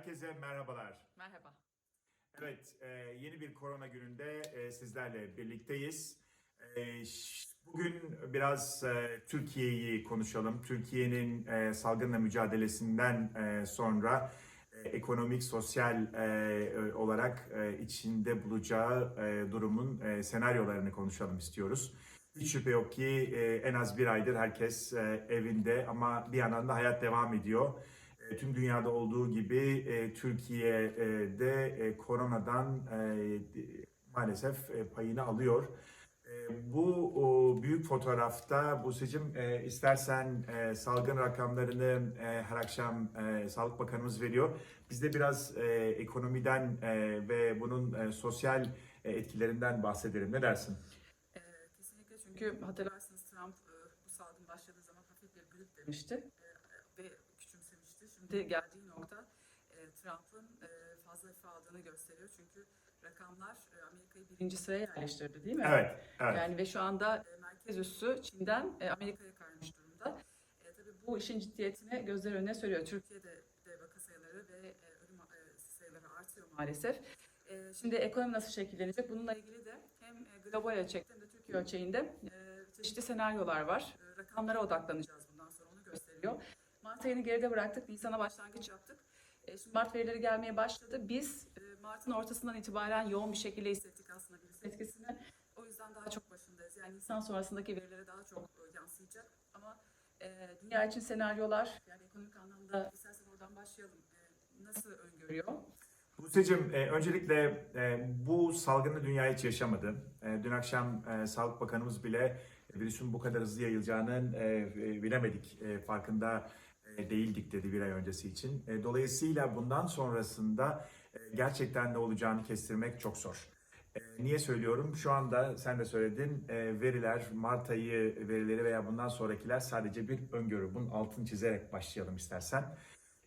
Herkese merhabalar. Merhaba. Evet, e, yeni bir korona gününde e, sizlerle birlikteyiz. E, bugün biraz e, Türkiye'yi konuşalım. Türkiye'nin e, salgınla mücadelesinden e, sonra e, ekonomik, sosyal e, e, olarak e, içinde bulacağı e, durumun e, senaryolarını konuşalım istiyoruz. Hiç şüphe yok ki e, en az bir aydır herkes e, evinde ama bir yandan da hayat devam ediyor. E, Tüm dünyada olduğu gibi e, Türkiye'de e, koronadan e, maalesef e, payını alıyor. E, Bu o, büyük fotoğrafta Buse'cim e, istersen e, salgın rakamlarını e, her akşam e, Sağlık Bakanımız veriyor. Biz de biraz e, ekonomiden e, ve bunun e, sosyal e, etkilerinden bahsedelim. Ne dersin? Ee, kesinlikle çünkü hatırlarsınız Trump e, bu salgın başladığı zaman hafif bir grip demişti e, Şimdi geldiği nokta e, Trump'ın e, fazla hafife aldığını gösteriyor. Çünkü rakamlar e, Amerika'yı birinci sıraya yerleştirdi değil mi? Evet, evet. Yani ve şu anda e, merkez üssü Çin'den e, Amerika'ya kaymış durumda. E, tabii bu işin ciddiyetini gözler önüne seriyor. Türkiye'de de vaka sayıları ve e, ölüm e, sayıları artıyor maalesef. E, şimdi ekonomi nasıl şekillenecek? Bununla ilgili de hem e, global ölçekte hem de Türkiye ölçeğinde e, çeşitli senaryolar var. E, rakamlara odaklanacağız bundan sonra onu gösteriyor. Mart ayını geride bıraktık. Nisan'a başlangıç yaptık. E, şimdi Mart verileri gelmeye başladı. Biz e, Mart'ın ortasından itibaren yoğun bir şekilde hissettik aslında virüs etkisini. O yüzden daha çok başındayız. Yani Nisan sonrasındaki verilere daha çok e, yansıyacak. Ama e, dünya için senaryolar, yani ekonomik anlamda istersen oradan başlayalım. E, nasıl öngörüyor? Buse'cim öncelikle bu salgını dünya hiç yaşamadı. Dün akşam Sağlık Bakanımız bile virüsün bu kadar hızlı yayılacağının bilemedik, farkında değildik dedi bir ay öncesi için. E, dolayısıyla bundan sonrasında e, gerçekten ne olacağını kestirmek çok zor. E, niye söylüyorum? Şu anda sen de söyledin e, veriler, Mart ayı verileri veya bundan sonrakiler sadece bir öngörü. Bunun altını çizerek başlayalım istersen.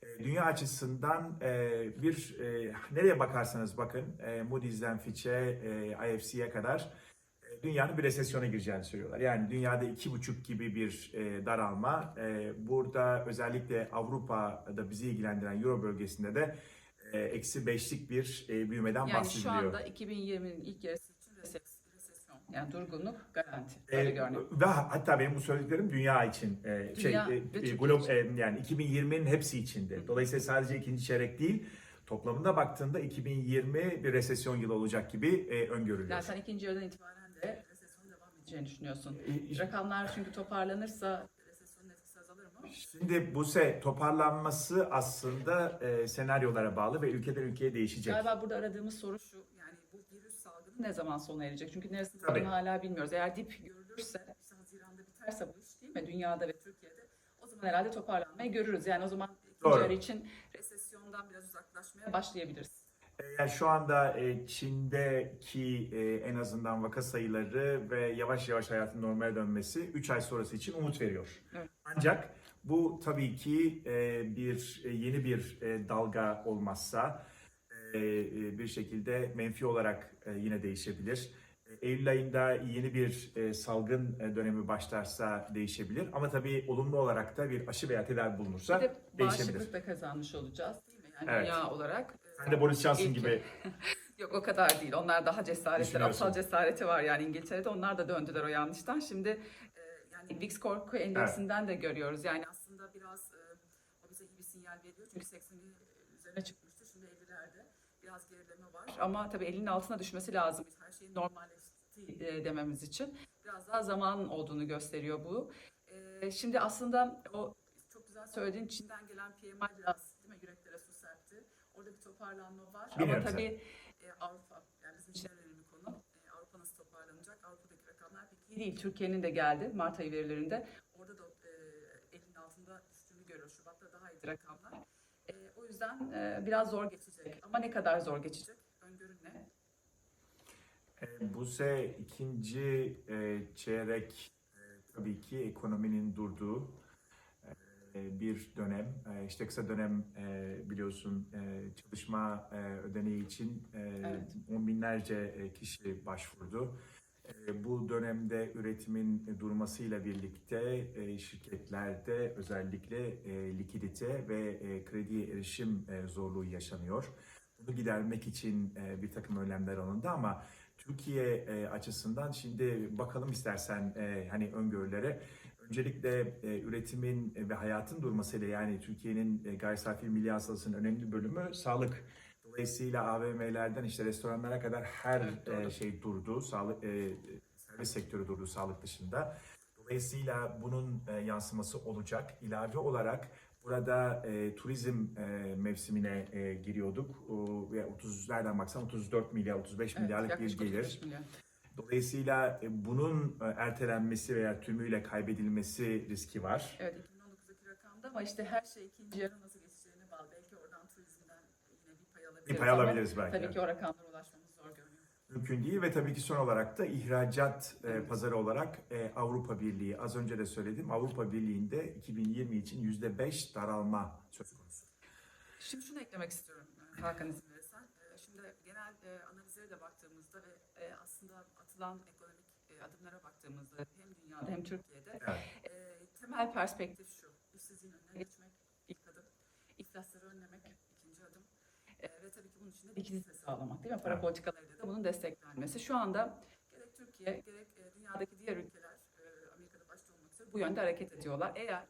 E, Dünya açısından e, bir e, nereye bakarsanız bakın e, Moody's'den Fitch'e, e, IFC'ye kadar e, dünyanın bir resesyona gireceğini söylüyorlar. Yani dünyada iki buçuk gibi bir e, daralma. E, burada özellikle Avrupa'da bizi ilgilendiren Euro bölgesinde de e, eksi beşlik bir e, büyümeden Yani şu bahsediliyor. anda 2020'nin ilk yarısı için reses- resesyon, yani durgunluk garanti. E, Öyle görünüyor. ve hatta benim bu söylediklerim dünya için e, şey Dünya e, ve e, Türkiye glob için. e, yani 2020'nin hepsi içinde. Dolayısıyla sadece ikinci çeyrek değil toplamında baktığında 2020 bir resesyon yılı olacak gibi e, öngörülüyor. Yani sen ikinci yarıdan itibaren edeceğini düşünüyorsun. E, Rakamlar çünkü toparlanırsa resesyonun etkisi azalır mı? Şimdi bu se toparlanması aslında e, senaryolara bağlı ve ülkeden ülkeye değişecek. Galiba burada aradığımız soru şu. Yani bu virüs salgını ne zaman sona erecek? Çünkü neresinde olduğunu hala bilmiyoruz. Eğer dip görülürse, işte Haziran'da biterse bu iş değil mi? Dünyada ve Türkiye'de o zaman herhalde toparlanmayı görürüz. Yani o zaman ikinci yarı için resesyondan biraz uzaklaşmaya başlayabiliriz. E, Yani şu anda e, Çin'deki e, en azından vaka sayıları ve yavaş yavaş hayatın normale dönmesi 3 ay sonrası için umut veriyor. Evet. Ancak bu tabii ki bir yeni bir dalga olmazsa bir şekilde menfi olarak yine değişebilir. Eylül ayında yeni bir salgın dönemi başlarsa değişebilir. Ama tabii olumlu olarak da bir aşı veya tedavi bulunursa Bir de değişebilir. bağışıklık da kazanmış olacağız değil mi? Yani Evet. dünya olarak. Sen de Boris Johnson İlk- gibi Yok o kadar değil. Onlar daha Düşünüyorsun. aptal cesareti var yani İngiltere'de. Onlar da döndüler o yanlıştan. Şimdi e, yani VIX korku endeksinden de görüyoruz. Yani aslında biraz e, o bize iyi bir sinyal veriyor. Çünkü 80'in üzerine çıkmıştı. Şimdi 50'lerde biraz gerileme var. Ama tabii 50'nin altına düşmesi lazım. Her şeyin normalleşti e, dememiz için. Biraz daha zaman olduğunu gösteriyor bu. E, şimdi aslında o çok güzel söylediğin Çin'den gelen PMI biraz değil mi yüreklere su serpti. Orada bir toparlanma var. Bilmiyorum Ama tabii e, Avrupa, yani bizim için önemli konu. E, Avrupa nasıl toparlanacak? Avrupa'daki rakamlar pek iyi değil. Türkiye'nin de geldi Mart ayı verilerinde. Orada da e, elinin altında düştüğünü görüyoruz. Şubat'ta daha iyiydi rakamlar. E, o yüzden e, biraz zor geçecek. Ama ne kadar zor geçecek? Öngörün ne? E, Bu se ikinci e, çeyrek e, tabii ki ekonominin durduğu bir dönem. E, işte kısa dönem e, biliyorsun e, çalışma e, ödeneği için e, Evet. on binlerce e, kişi başvurdu. E, Bu dönemde üretimin durmasıyla birlikte e, şirketlerde özellikle e, likidite ve e, krediye erişim e, zorluğu yaşanıyor. Bunu gidermek için e, bir takım önlemler alındı ama Türkiye e, açısından şimdi bakalım istersen e, hani öngörülere. Öncelikle e, üretimin ve hayatın durmasıyla yani Türkiye'nin e, gayri safi milli hasılasının önemli bölümü sağlık. Dolayısıyla AVM'lerden işte restoranlara kadar her Evet, e, şey durdu. Sağlık e, servis sektörü durdu sağlık dışında. Dolayısıyla bunun e, yansıması olacak. İlave olarak burada e, turizm e, mevsimine e, giriyorduk. O, ve 30 nereden baksan 34 milyar 35 milyarlık bir gelir. 35 milyar. Dolayısıyla e, bunun e, ertelenmesi veya tümüyle kaybedilmesi riski var. Evet 2019'daki rakamda ama işte her şey ikinci yarı nasıl geçeceğine bağlı. Belki oradan turizmden yine bir pay alabiliriz. Bir pay alabiliriz belki. Tabii ki o rakamlara ulaşmamız zor görünüyor. Mümkün değil ve tabii ki son olarak da ihracat e, Evet. pazarı olarak Avrupa Birliği az önce de söyledim Avrupa Birliği'nde 2020 için %5 daralma söz konusu. Şimdi şunu eklemek istiyorum Hakan izin verirsen. Şimdi genel analizlere de baktığımızda ve aslında atılan ekonomik e, adımlara baktığımızda hem dünyada hem Türkiye'de Evet. e, temel perspektif şu. İşsizliğin önüne geçmek ilk adım. İflasları önlemek ikinci adım. E, ve tabii ki bunun için de likidite sağlamak değil mi? Para Evet. politikalarıyla da bunun desteklenmesi. Şu anda gerek Türkiye gerek e, dünyadaki diğer ülkeler e, Amerika'da başta olmak üzere bu yönde hareket ediyorlar. Eğer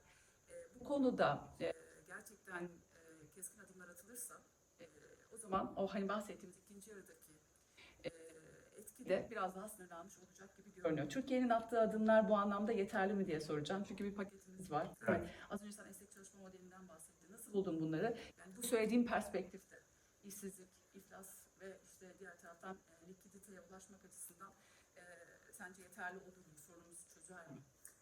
e, bu konuda e, gerçekten e, keskin adımlar atılırsa e, o zaman o hani bahsettiğimiz ikinci yarıdaki etki de biraz daha sınırlanmış olacak gibi görünüyor. Türkiye'nin attığı adımlar bu anlamda yeterli mi diye soracağım. Çünkü bir paketimiz var. Evet. Yani az önce sen esnek çalışma modelinden bahsettin. Nasıl buldun bunları? Yani bu söylediğim perspektifte işsizlik, iflas ve işte diğer taraftan e, likiditeye ulaşmak açısından e, sence yeterli olur mu? Sorunumuzu çözer mi?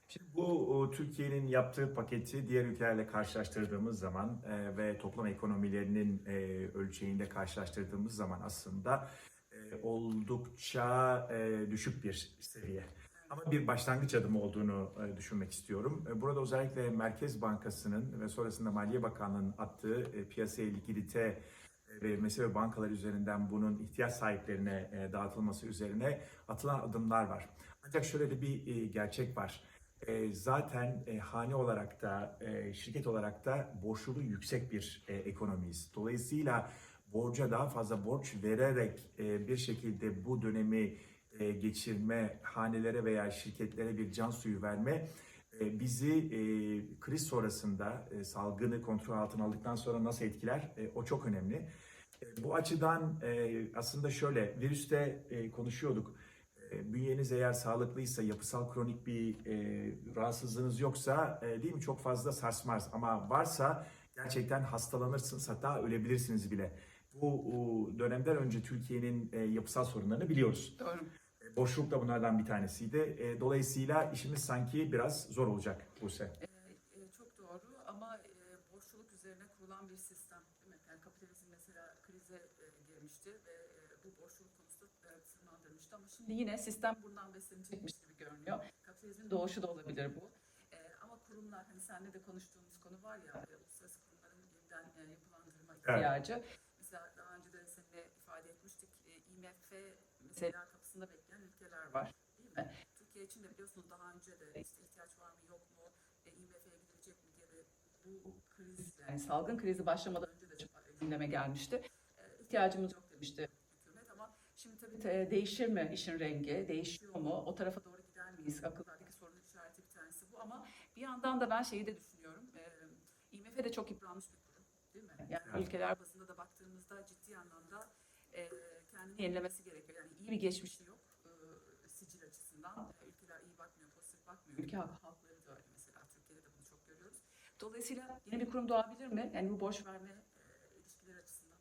Şimdi bu Türkiye'nin yaptığı paketi diğer ülkelerle karşılaştırdığımız zaman e, ve toplam ekonomilerinin e, ölçeğinde karşılaştırdığımız zaman aslında oldukça e, düşük bir seviye. Ama bir başlangıç adımı olduğunu e, düşünmek istiyorum. E, Burada özellikle Merkez Bankası'nın ve sonrasında Maliye Bakanlığı'nın attığı e, piyasaya likidite e, verilmesi ve bankalar üzerinden bunun ihtiyaç sahiplerine e, dağıtılması üzerine atılan adımlar var. Ancak şöyle de bir e, gerçek var. E, zaten e, hane olarak da e, şirket olarak da borçluluğu yüksek bir e, ekonomiyiz. Dolayısıyla borca daha fazla borç vererek e, bir şekilde bu dönemi e, geçirme, hanelere veya şirketlere bir can suyu verme e, bizi e, kriz sonrasında e, salgını kontrol altına aldıktan sonra nasıl etkiler? E, o çok önemli. E, bu açıdan e, aslında şöyle virüste e, konuşuyorduk. E, bünyeniz eğer sağlıklıysa, yapısal kronik bir e, rahatsızlığınız yoksa e, değil mi çok fazla sarsmaz. Ama varsa gerçekten hastalanırsınız hatta ölebilirsiniz bile. Bu dönemden önce Türkiye'nin e, yapısal sorunlarını biliyoruz. Doğru. E, Boşluk da bunlardan bir tanesiydi. E, dolayısıyla işimiz sanki biraz zor olacak Buse. E, e, çok doğru ama borçluluk üzerine kurulan bir sistem değil mi? Yani kapitalizm mesela krize girmişti ve bu borçluluk konusu tırmandırmıştı ama şimdi yine sistem bundan beslenecekmiş gibi görünüyor. Kapitalizmin doğuşu da olabilir bu. Ama kurumlar hani seninle de konuştuğumuz konu var ya uluslararası kurumların yeniden yapılandırma ihtiyacı. Mesela daha önce de seninle ifade etmiştik. E, IMF mesela kapısında bekleyen ülkeler var. Değil mi? Türkiye için de biliyorsunuz daha önce de işte ihtiyaç var mı yok mu e, IMF'ye gidilecek mi diye de bu kriz yani salgın krizi başlamadan önce de çok gündeme gelmişti. E, ihtiyacımız yok demişti hükümet ama şimdi tabii te- değişir mi işin rengi, değişiyor mu, o tarafa doğru gider miyiz? Akıllardaki sorunun işareti bir tanesi bu ama bir yandan da ben şeyi de düşünüyorum. E, IMF de çok yıpranmış bir kurum değil mi? Yani Evet. ülkeler bazında da baktığımızda ciddi anlamda e, kendini yenilemesi gerekiyor. Yani iyi bir geçmişi yok e, sicil açısından. Ülkeler iyi bakmıyor, pozitif bakmıyor. Ülke halk- halkları da öyle mesela. Türkiye'de de bunu çok görüyoruz. Dolayısıyla yeni bir kurum doğabilir mi? Yani bu borç verme e, ilişkileri açısından.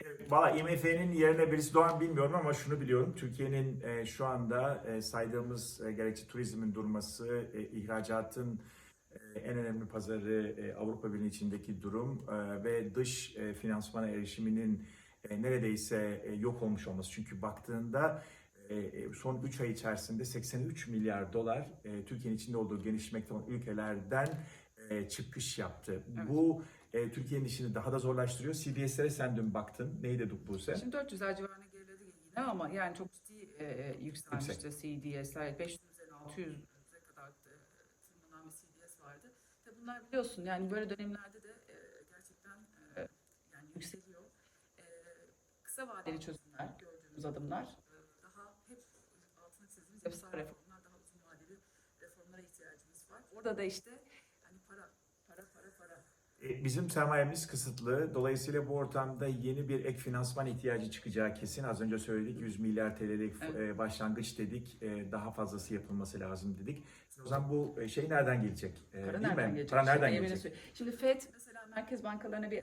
E, Valla IMF'nin yerine birisi doğan bilmiyorum ama şunu biliyorum. Türkiye'nin e, şu anda e, saydığımız e, gerekçe turizmin durması, e, ihracatın e, en önemli pazarı e, Avrupa Birliği içindeki durum e, ve dış e, finansmana erişiminin neredeyse e, yok olmuş olması. Çünkü baktığında e, e, son 3 ay içerisinde 83 milyar dolar e, Türkiye'nin içinde olduğu gelişmekte olan ülkelerden e, çıkış yaptı. Evet. Bu e, Türkiye'nin işini daha da zorlaştırıyor. CBS'lere sen dün baktın. Neyi dedik Buse? Şimdi 400'ler civarına geriledi yine ama yani çok ciddi e, yükselmişti. CDS'ler 500 üzerine 600'e kadar e, tırmanan bir CDS vardı. Tabii bunlar biliyorsun yani böyle dönemlerde de e, gerçekten e, yani yükseliyor. Kısa vadeli çözümler, gördüğümüz adımlar e, daha hep altını çizdiğimiz yapısal reformlar, daha uzun vadeli reformlara ihtiyacımız var. Orada da işte hani para, para, para, para. E, Bizim sermayemiz kısıtlı. Dolayısıyla bu ortamda yeni bir ek finansman ihtiyacı çıkacağı kesin. Az önce söyledik 100 milyar TL'lik Evet. e, başlangıç dedik. E, Daha fazlası yapılması lazım dedik. O zaman bu şey nereden gelecek? E, Para değil nereden mi? gelecek? Para nereden yemin gelecek? Şimdi FED mesela merkez bankalarına bir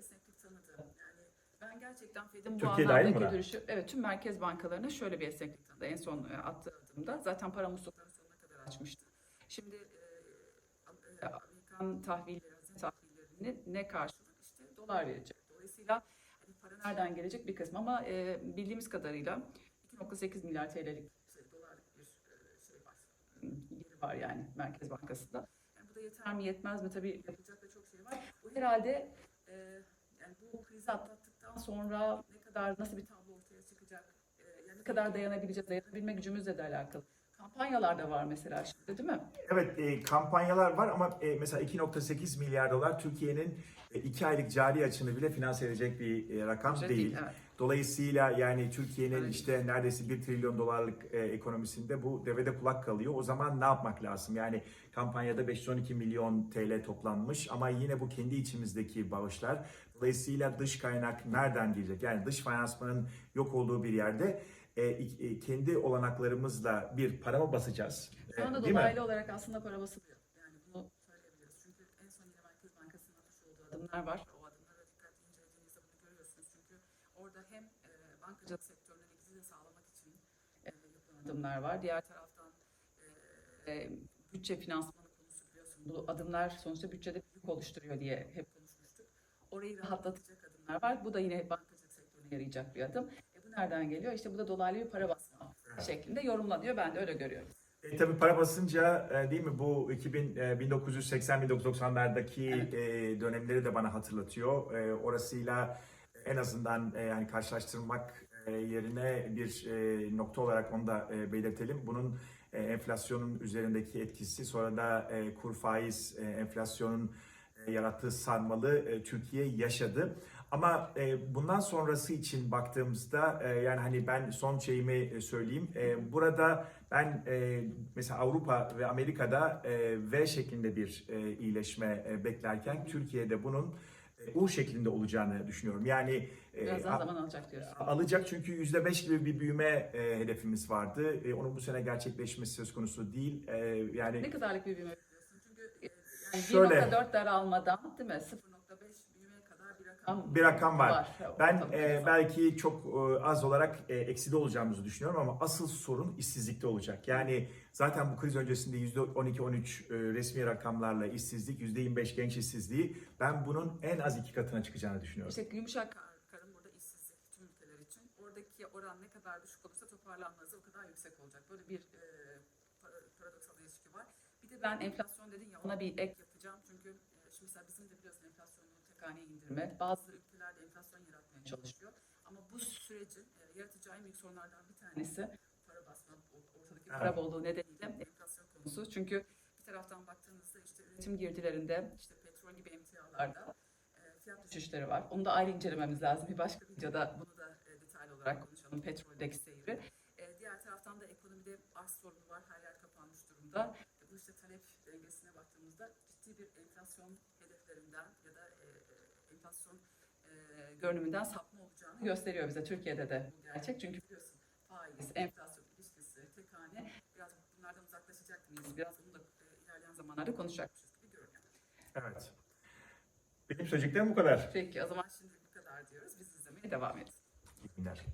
ben gerçekten FED'in bu anlamdaki duruşu, evet tüm merkez bankalarına şöyle bir esneklik tanıdı. En son e, attığı adımda zaten para musluklarını sonuna kadar açmıştı. Şimdi e, e, Amerikan tahvilleri, hazine tahvillerini ne karşılık işte dolar verecek. Dolayısıyla hani para nereden gelecek bir kısmı ama e, bildiğimiz kadarıyla 2.8 milyar TL'lik şey, dolarlık bir şey var. Yeri var yani Merkez Bankası'nda. Yani bu da yeter mi yetmez mi? Tabii yapılacak da çok şey var. Bu herhalde e, yani bu krizi atlattıktan sonra ne kadar nasıl bir tablo ortaya çıkacak? E, yani ne kadar dayanabileceğiz? Dayanabilme gücümüzle de alakalı. Kampanyalar da var mesela şimdi değil mi? Evet e, kampanyalar var ama e, mesela 2.8 milyar dolar Türkiye'nin 2 aylık cari açını bile finanse edecek bir e, rakam Ücret değil. Evet. Dolayısıyla yani Türkiye'nin Evet. işte neredeyse 1 trilyon dolarlık e, ekonomisinde bu devede kulak kalıyor. O zaman ne yapmak lazım? Yani kampanyada 512 milyon TL toplanmış ama yine bu kendi içimizdeki bağışlar. Dolayısıyla dış kaynak nereden gelecek? Yani dış finansmanın yok olduğu bir yerde e, e, kendi olanaklarımızla bir para mı basacağız? Şu anda E, mi? dolaylı olarak aslında para basılıyor. Yani bunu söyleyebiliriz. Çünkü en son yine Merkez Bankası'nın atmış olduğu adımlar var. O adımları dikkatli incelediğinizde bunu görüyorsunuz. Çünkü orada hem e, bankacılık sektörüne likidite sağlamak için e, yapılan adımlar var. Diğer taraftan e, e, bütçe finansmanı konusu biliyorsun. Bu adımlar sonuçta bütçede bir yük oluşturuyor diye hep konuşmuştuk. Orayı rahatlatacak adımlar var. Bu da yine bankacılık sektörüne yarayacak bir adım. E, bu nereden geliyor? İşte bu da dolaylı bir para basma şeklinde yorumlanıyor. Ben de öyle görüyorum. E, tabii para basınca e, değil mi bu 2000 e, 1980-1990'lardaki Evet. e, dönemleri de bana hatırlatıyor. E, orasıyla en azından e, yani karşılaştırmak yerine bir e, nokta olarak onu da e, belirtelim. Bunun e, enflasyonun üzerindeki etkisi sonra da e, kur faiz e, enflasyonun e, yarattığı sarmalı e, Türkiye yaşadı. Ama e, bundan sonrası için baktığımızda e, yani hani ben son şeyimi e, söyleyeyim. E, burada ben e, mesela Avrupa ve Amerika'da e, V şeklinde bir e, iyileşme e, beklerken Türkiye'de bunun e, U şeklinde olacağını düşünüyorum. Yani e, Biraz daha zaman alacak diyorsun. alacak çünkü %5 gibi bir büyüme e, hedefimiz vardı. E, onun bu sene gerçekleşmesi söz konusu değil. E, yani Ne kadarlık bir büyüme bekliyorsun? Çünkü e, yani Şöyle. 1.4 daralmadan değil mi? 0.5 büyümeye kadar bir rakam rakam var. Ben e, var. belki çok e, az olarak e, ekside olacağımızı düşünüyorum ama asıl sorun işsizlikte olacak. Yani zaten bu kriz öncesinde %12-13 e, resmi rakamlarla işsizlik, %25 genç işsizliği ben bunun en az iki katına çıkacağını düşünüyorum. İşte yumuşak kar- karın burada işsizlik tüm ülkeler için. Oradaki oran ne kadar düşük olursa toparlanma hızı o kadar yüksek olacak. Böyle bir e, para- paradoksal ilişki var. Bir de ben enflasyon dedin ya ona bir ek yapacağım. Çünkü e, şimdi mesela bizim de biliyorsun enflasyonu tek haneye indirme. Bazı ülkeler de enflasyon yaratmaya çalışıyor. Ama bu sürecin e, yaratacağı en büyük sorunlardan bir tanesi para basma, ortadaki para bolluğu nedeniyle enflasyon konusu. Çünkü bir taraftan baktığınızda işte üretim girdilerinde, işte petrol gibi emtialarda e, fiyat düşüşleri var. Onu da ayrı incelememiz lazım. Bir başka videoda bunu da e, detaylı olarak konuşalım. Petroldeki seyri. E, diğer taraftan da ekonomide arz sorunu var. Her yer kapanmış durumda. E, bu işte talep dengesine baktığımızda ciddi bir enflasyon hedeflerinden ya da enflasyon e, görünümünden sapma olacağını gösteriyor bize. Türkiye'de de bu gerçek. Çünkü biliyorsun faiz, enflasyon ilişkisi, tek hane biraz bunlardan uzaklaşacak mıyız? Biraz bunu da e, ilerleyen zamanlarda konuşacakmışız gibi görünüyor. Evet. Benim söyleyeceklerim bu kadar. Peki o zaman şimdi bu kadar diyoruz. Biz izlemeye devam ederiz. İyi günler.